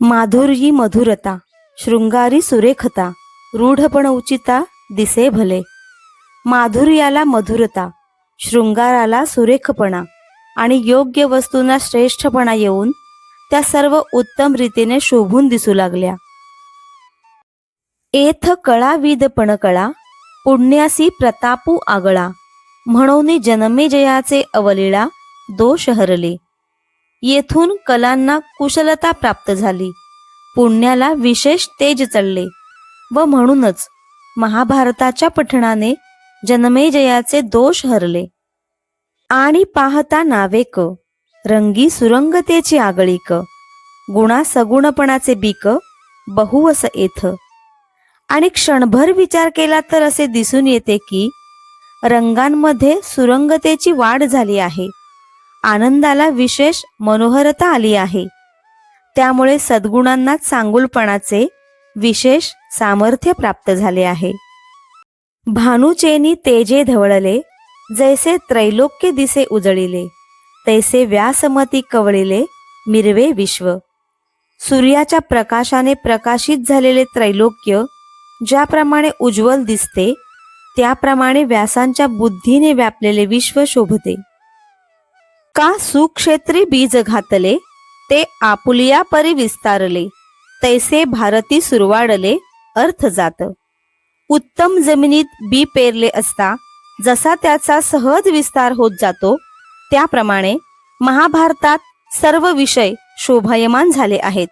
माधुर्यी मधुरता शृंगारी सुरेखता रूढपण उचिता दिसे भले. माधुर्याला मधुरता शृंगाराला सुरेखपणा आणि योग्य वस्तूंना श्रेष्ठपणा येऊन त्या सर्व उत्तम रीतीने शोभून दिसू लागल्या. एथ कळा विदपण कळा पुण्यासी प्रतापू आगळा म्हणून जन्मे जयाचे अवलीळा दोष हरले. येथून कलांना कुशलता प्राप्त झाली. पुण्याला विशेष तेज चढले व म्हणूनच महाभारताच्या पठणाने जनमेजयाचे दोष हरले. आणि पाहता नावेक रंगी सुरंगतेची आगळीक गुणा सगुणपणाचे बीक बहुवस येथ आणि क्षणभर विचार केला तर असे दिसून येते की रंगांमध्ये सुरंगतेची वाढ झाली आहे. आनंदाला विशेष मनोहरता आली आहे. त्यामुळे सद्गुणांना चांगुलपणाचे विशेष सामर्थ्य प्राप्त झाले आहे. भानुचेनी तेजे धवळले जैसे त्रैलोक्य दिसे उजळिले तैसे व्यासमती कवळिले मिरवे विश्व. सूर्याच्या प्रकाशाने प्रकाशित झालेले त्रैलोक्य ज्याप्रमाणे उज्ज्वल दिसते त्याप्रमाणे व्यासांच्या बुद्धीने व्यापलेले विश्व शोभते. का सुक्षेत्री बीज घातले ते आपुलिया परी विस्तारले तैसे भारती सुरवाडले अर्थ जात. उत्तम जमिनीत बी पेरले असता जसा त्याचा सहज विस्तार होत जातो त्याप्रमाणे महाभारतात सर्व विषय शोभायमान झाले आहेत.